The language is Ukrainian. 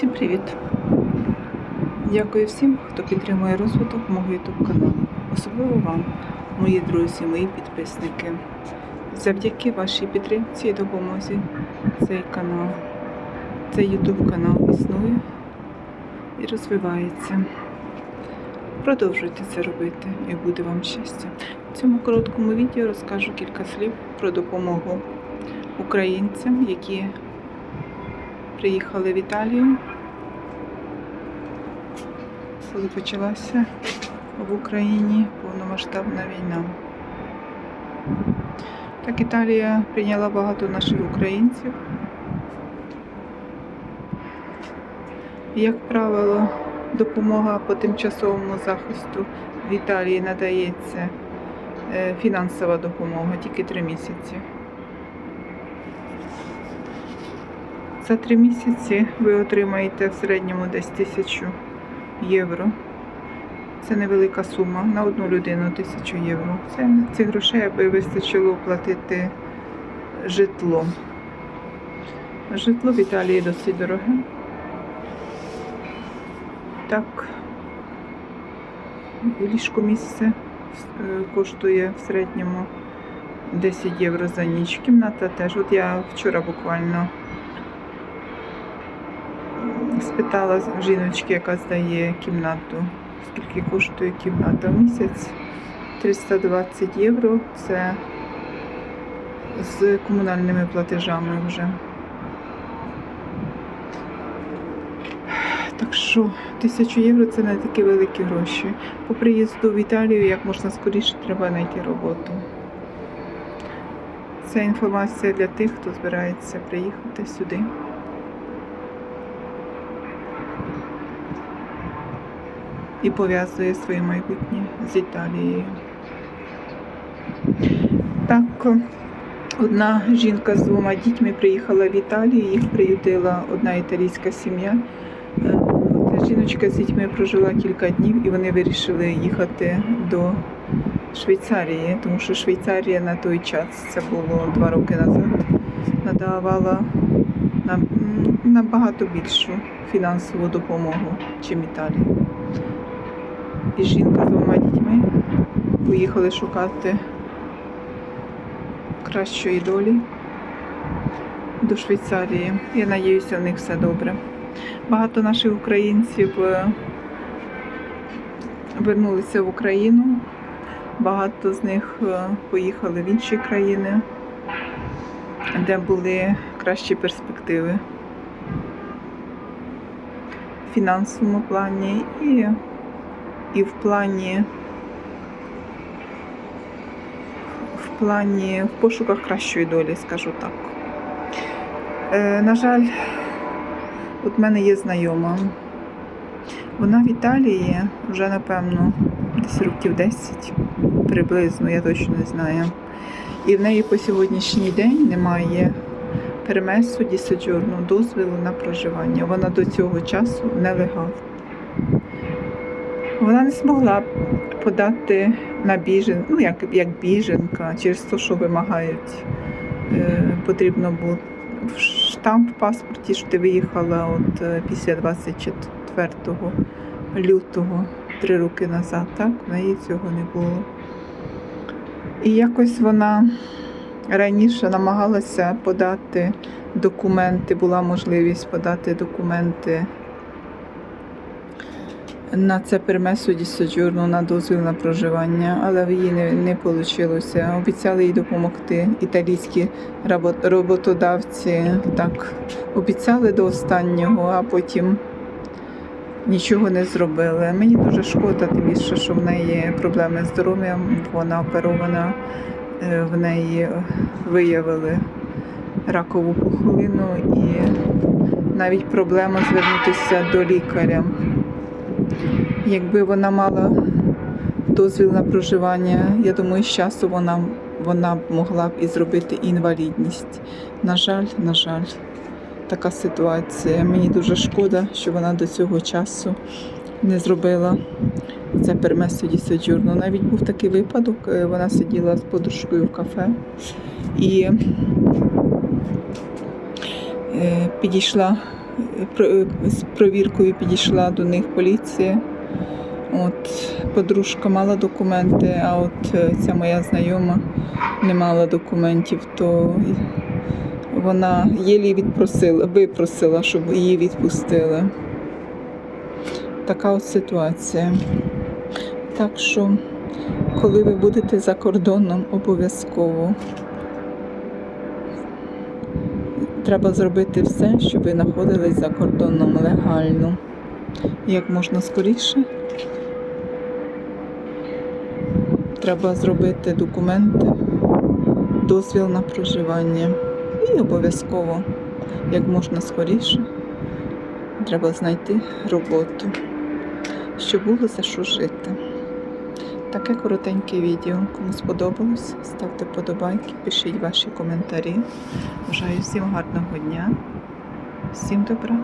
Всім привіт! Дякую всім, хто підтримує розвиток мого YouTube каналу. Особливо вам, мої друзі, мої підписники. Завдяки вашій підтримці і допомозі цей канал, цей YouTube канал існує і розвивається. Продовжуйте це робити і буде вам щастя. В цьому короткому відео розкажу кілька слів про допомогу українцям, які приїхали в Італію, коли почалася в Україні повномасштабна війна. Так, Італія прийняла багато наших українців. Як правило, допомога по тимчасовому захисту в Італії надається е, фінансова допомога тільки три місяці. За три місяці ви отримаєте в середньому десь тисячу євро. Це невелика сума на одну людину тисячу євро. Це цих грошей, аби вистачило оплатити житло. Житло в Італії досить дороге. Так, ліжко місце е, коштує в середньому 10 євро за ніч. Кімната теж. От я вчора буквально спитала з жіночки, яка здає кімнату, скільки коштує кімната в місяць. 320 євро це з комунальними платежами вже. Так що 1000 євро це не такі великі гроші. По приїзду в Італію як можна скоріше треба знайти роботу. Це інформація для тих, хто збирається приїхати сюди. І пов'язує своє майбутнє з Італією. Так, одна жінка з двома дітьми приїхала в Італію, їх приютила одна італійська сім'я. Е, Та жіночка з дітьми прожила кілька днів і вони вирішили їхати до Швейцарії, тому що Швейцарія на той час, це було два роки назад, надавала нам набагато більшу фінансову допомогу, чим Італія. І жінка з двома дітьми поїхали шукати кращої долі до Швейцарії. Я надіюся, в них все добре. Багато наших українців е, вернулися в Україну, багато з них е, поїхали в інші країни, де були кращі перспективи в фінансовому плані і і в плані в плані в пошуках кращої долі, скажу так. Е, на жаль, от в мене є знайома. Вона в Італії вже, напевно, десь років 10 приблизно, я точно не знаю. І в неї по сьогоднішній день немає перемесу дісоджорну дозволу на проживання. Вона до цього часу нелегал. Вона не змогла подати на біжен, ну як, як біженка, через те, що вимагають. Е, потрібно було штамп в паспорті, що ти виїхала от е, після 24 лютого, три роки назад. Так, в неї цього не було. І якось вона раніше намагалася подати документи, була можливість подати документи на це пермесу дісоджурну на дозвіл на проживання, але в її не, не вийшло. Обіцяли їй допомогти італійські робот- роботодавці. Так, обіцяли до останнього, а потім нічого не зробили. Мені дуже шкода, тим більше, що в неї проблеми з здоров'ям, вона оперована, е, в неї виявили ракову пухлину і навіть проблема звернутися до лікаря. Якби вона мала дозвіл на проживання, я думаю, з часу вона, вона б могла б і зробити інвалідність. На жаль, на жаль, така ситуація. Мені дуже шкода, що вона до цього часу не зробила це пермесо дісоджурно. Навіть був такий випадок, е, вона сиділа з подружкою в кафе і е, підійшла з провіркою підійшла до них поліція. От подружка мала документи, а от е, ця моя знайома не мала документів, то вона єлі відпросила, випросила, щоб її відпустили. Така от ситуація. Так що, коли ви будете за кордоном, обов'язково треба зробити все, щоб ви знаходились за кордоном легально. Як можна скоріше. Треба зробити документи, дозвіл на проживання. І обов'язково, як можна скоріше, треба знайти роботу, щоб було за що жити. Таке коротеньке відео. Кому сподобалось, ставте подобайки, пишіть ваші коментарі. Бажаю всім гарного дня, всім добра.